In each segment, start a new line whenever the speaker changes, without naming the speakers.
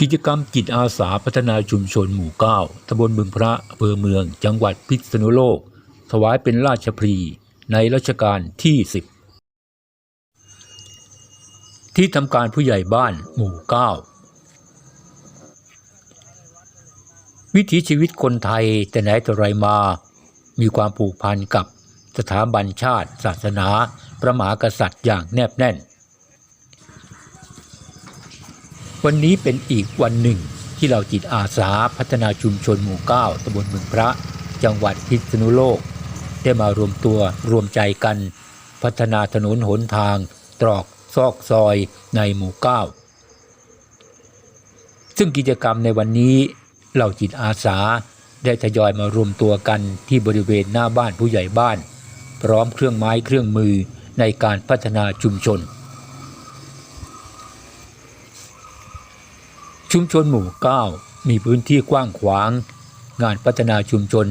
กิจกรรมจิตอาสาพัฒนาชุมชนหมู่เก้าตำบลบึงพระอำเภอเมือง จังหวัดพิษณุโลก ถวายเป็นราชพรีในรัชกาลที่ 10 ที่ทำการผู้ใหญ่บ้านหมู่เก้าวิถีชีวิตคนไทยแต่ไหนแต่ไรมา มีความผูกพันกับสถาบันชาติ ศาสนา พระมหากษัตริย์อย่างแนบแน่น วันนี้เป็นอีกวันหนึ่งที่เราจิตอาสาพัฒนาชุมชนหมู่เก้าตำบลเมืองพระ จังหวัดพิษณุโลก ได้มารวมตัวรวมใจกัน พัฒนาถนนหนทาง ตรอกซอกซอยในหมู่เก้าซึ่งกิจกรรมในวันนี้เหล่าจิตอาสาได้ทยอยมารวมตัวกันที่บริเวณหน้าบ้านผู้ใหญ่บ้าน พร้อมเครื่องไม้เครื่องมือในการพัฒนาชุมชน ชุมชนหมู่ 9 มีพื้นที่กว้างขวาง งานพัฒนาชุมชน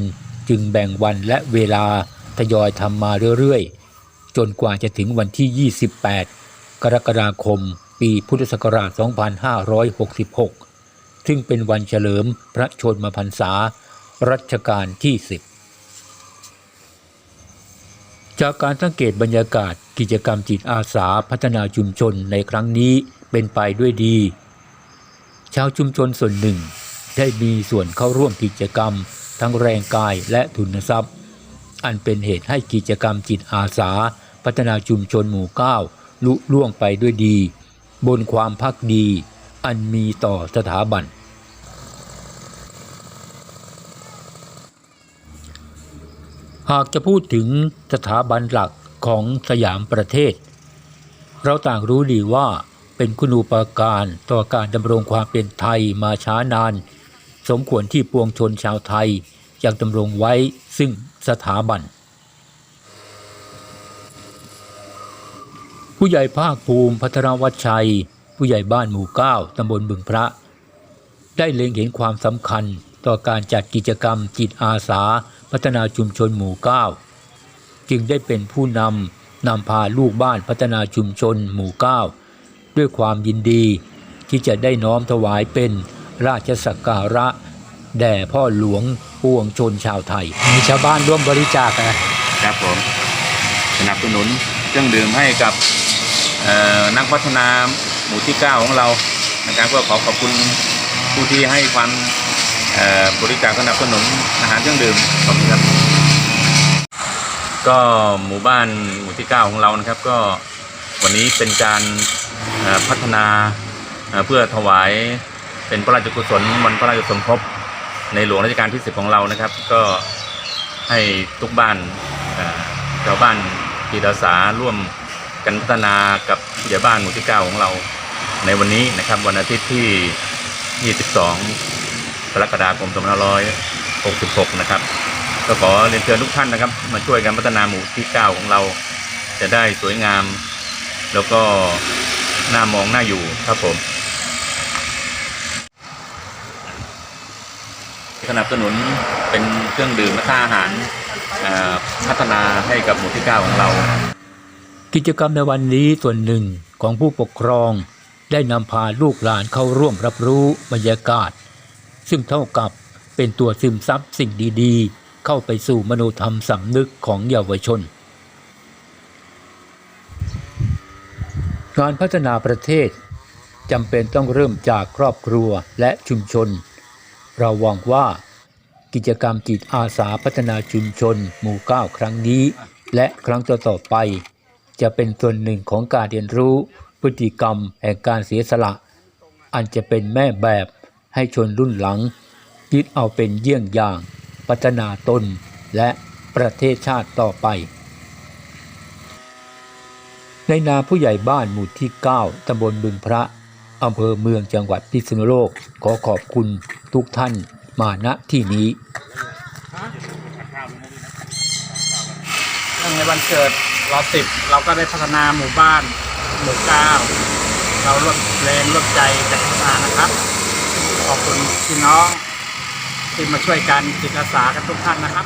จึงแบ่งวันและเวลาทยอยทำมาเรื่อยๆ จนกว่าจะถึงวันที่ 28 กรกฎาคม ปีพุทธศักราช 2566 ซึ่งเป็นวันเฉลิมพระชนมพรรษา รัชกาลที่ 10 จากการสังเกตบรรยากาศกิจกรรมจิตอาสาพัฒนาชุมชนในครั้งนี้เป็นไปด้วยดี ชาวชุมชนส่วนหนึ่ง ได้มีส่วนเข้าร่วมกิจกรรม ทั้งแรงกายและทุนทรัพย์ อันเป็นเหตุให้กิจกรรมจิตอาสา พัฒนาชุมชนหมู่เก้าลุล่วงไปด้วยดี บนความพักดี อันมีต่อสถาบัน หากจะพูดถึงสถาบันหลักของสยามประเทศ เราต่างรู้ดีว่า เป็นคุณูปการต่อการดำรงความเป็นไทยมาช้านาน สมควรที่ปวงชนชาวไทยยังดำรงไว้ซึ่งสถาบัน ผู้ใหญ่ภาคภูมิพัทรวัชชัย ผู้ใหญ่บ้านหมู่เก้าตำบลบึงพระ ได้เล็งเห็นความสำคัญต่อการจัดกิจกรรมจิตอาสาพัฒนาชุมชนหมู่เก้าจึงได้เป็นผู้นำนำพาลูกบ้านพัฒนาชุมชนหมู่เก้า ด้วยความยินดี ที่จะได้น้อมถวายเป็นราชสักการะ แด่พ่อหลวงปวงชนชาวไทย มีชาวบ้านร่วมบริจาคนะครับ
ผมสนับสนุนเครื่องดื่มให้กับนักพัฒนาหมู่ที่ 9 ของเรานะครับก็ขอขอบคุณผู้ที่ให้ความบริจาคสนับสนุนอาหารเครื่องดื่มขอบคุณครับ ก็หมู่บ้านหมู่ที่ 9 ของเรานะครับ ก็วันนี้เป็นการ พัฒนาเพื่อถวายเป็นพระราชกุศลวันพระราชสมภพในหลวงรัชกาลที่ 10 ของเรานะครับ ก็ให้ทุกบ้านชาวบ้านจิตอาสาร่วมกันพัฒนากับผู้ใหญ่บ้านหมู่ที่ 9 ของเราในวันนี้นะครับวันอาทิตย์ที่ 22 กรกฎาคม 2566 นะครับ ก็ขอเรียนเชิญทุกท่านนะครับ มาช่วยกันพัฒนาหมู่ที่ 9 ของเรา จะได้สวยงาม แล้วก็ น่ามองน่าอยู่ครับผม สนับสนุนเป็นเครื่องดื่มและค่าอาหารพัฒนาให้กับหมู่ที่ 9 ของเรา
กิจกรรมในวันนี้ส่วนหนึ่งของผู้ปกครอง ได้นำพาลูกหลานเข้าร่วมรับรู้บรรยากาศ ซึ่งเท่ากับเป็นตัวซึมซับสิ่งดีๆ เข้าไปสู่มโนธรรมสำนึกของเยาวชน การพัฒนาประเทศจำเป็นต้องเริ่มจากครอบครัวและชุมชน เราหวังว่า กิจกรรมจิตอาสาพัฒนาชุมชน หมู่เก้าครั้งนี้ และครั้งต่อๆไป จะเป็นส่วนหนึ่งของการเรียนรู้พฤติกรรมแห่งการเสียสละ อันจะเป็นแม่แบบให้ชนรุ่นหลังยึดเอาเป็นเยี่ยงอย่าง พัฒนาตนและประเทศชาติต่อไป ในนามผู้ใหญ่บ้านหมู่ที่ 9ตำบลบึงพระอำเภอเมืองจังหวัดพิษณุโลก ขอขอบคุณทุกท่านมาณที่นี้
เนื่องในวันเกิดเราสิบเราก็ได้พัฒนาหมู่บ้านหมู่เก้าเราร่วมแรงร่วมใจกันพัฒนานะครับ ขอบคุณพี่น้องที่มาช่วยกันจิตอาสากันทุกท่านนะครับ